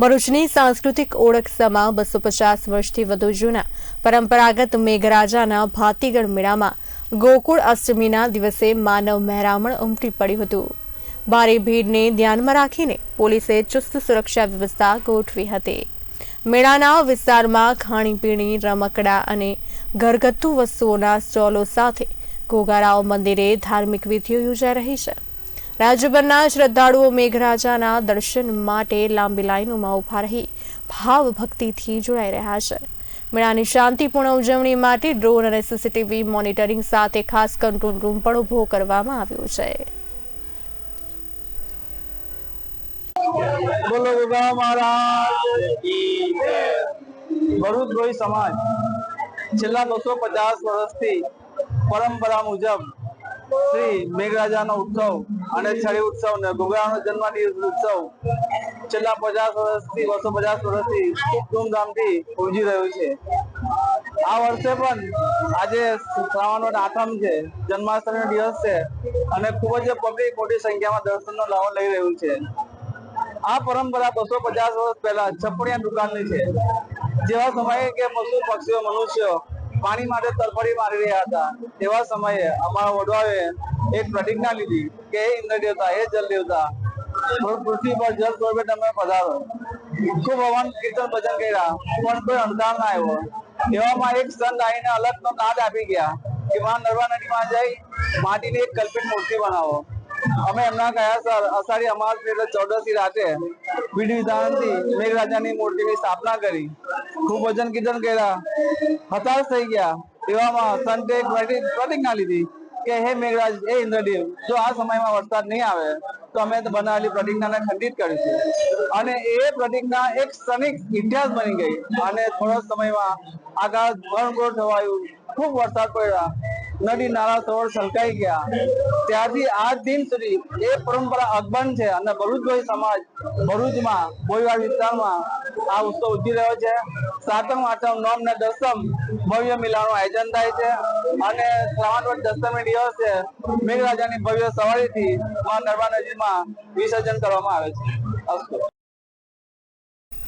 ભરૂચની સાંસ્કૃતિક ઓળખ સમા બસો પચાસ વર્ષથી વધુ જૂના. પરંપરાગત મેઘરાજાના ભાતીગઢ મેળામાં ગોકુળ અષ્ટમીના દિવસે માનવ મહેરામણ ઉમટી પડ્યું હતું. ભારે ભીડને ધ્યાનમાં રાખીને પોલીસે ચુસ્ત સુરક્ષા વ્યવસ્થા ગોઠવી હતી. મેળાના વિસ્તારમાં ખાણીપીણી, રમકડા અને ઘરગથ્થુ વસ્તુઓના સ્ટોલો સાથે ઘોઘારાઓ મંદિરે ધાર્મિક વિધિઓ યોજાઈ રહી છે. રાજ્યભરના શ્રદ્ધાળુઓ મેઘરાજાના દર્શન માટે લાંબી લાઈનોમાં ઊભા રહી ભાવભક્તિથી જોડાઈ રહ્યા છે. મેળાની શાંતિપૂર્ણ ઉજવણી માટે ડ્રોન અને સીસીટીવી મોનિટરિંગ સાથે ખાસ કંટ્રોલ રૂમ પણ ઊભો કરવામાં આવ્યો છે. છેલ્લા બસો પચાસ વર્ષથી પરંપરા મુજબ શ્રી મેઘરાજાનો ઉત્સવ અને છડી ઉત્સવ ને ગોગરાનો જન્મ દિવસ ઉત્સવ. છેલ્લા પચાસ વર્ષથી, બસો પચાસ વર્ષથી ખૂબ ધૂમધામથી ઉજવી રહ્યું છે. આ વર્ષે પણ આજે શ્રાવણ આઠમ છે, જન્માષ્ટમીનો દિવસ છે અને ખૂબ જ પબ્લિક મોટી સંખ્યામાં દર્શનનો લાભ લઈ રહ્યું છે. આ પરંપરા બસો પચાસ વર્ષ પહેલા છપડિયા દુકાનની છે. જેવા સમયે કે પશુ પક્ષીઓ, મનુષ્યો પાણી માટે તરફડી મારી રહ્યા હતા. તેવા સમયે અમારા વડવાએ એક પ્રતિજ્ઞા લીધી કે હે ઇન્દ્ર દેવતા, હે જલ દેવતા પૃથ્વી પર જલ સ્વરૂપે તમે પધારો. ખૂબ હવન કીર્તન ભજન કર્યા, પણ કોઈ અણધાર ના આવ્યો. એવામાં એક સંત આવીને અલગ નો નાદ આપી ગયા કે, માં નર્મદા નદીમાં જઈ, માટીની એક કલ્પિત મૂર્તિ બનાવો. અમે એમના કયા અષાઢી અમાસ એટલે ચૌદસી રાતે વિધિ વિધાનથી મેઘરાજાની મૂર્તિની સ્થાપના કરી. ખૂબ ભજન કીર્તન કર્યા. હતાશ થઈ ગયા. એવામાં સંતે પ્રતિજ્ઞા લીધી કે હે મેઘરાજ, હે ઇન્દ્રદેવ, જો આ સમયમાં વરસાદ નહીં આવે, તો અમે બનાવેલી પ્રતિજ્ઞાને ખંડિત કરીશું. અને એ પ્રતિજ્ઞા એક ક્ષણિક ઇતિહાસ બની ગઈ. અને થોડા સમયમાં આકાશ ઘણઘોર થવાયું. ખૂબ વરસાદ પડ્યા. નદી, નાળા સરોવર છલકાઈ ગયા. ત્યારથી આજ દિન સુધી એ પરંપરા અકબંધ છે અને ભરૂચભાઈ સમાજ ભરૂચમાં બોયવાડ વિસ્તારમાં આ ઉત્સવ ઉજવી રહ્યો છે. સાતમ, આઠમ નોમ ને દસમ ભવ્ય મિલાનું આયોજન થાય છે અને શ્રાવણ દસમી દિવસે મેઘરાજાની ભવ્ય સવારીથી મા નર્મદા નદીમાં વિસર્જન કરવામાં આવે છે. અસ્તુ.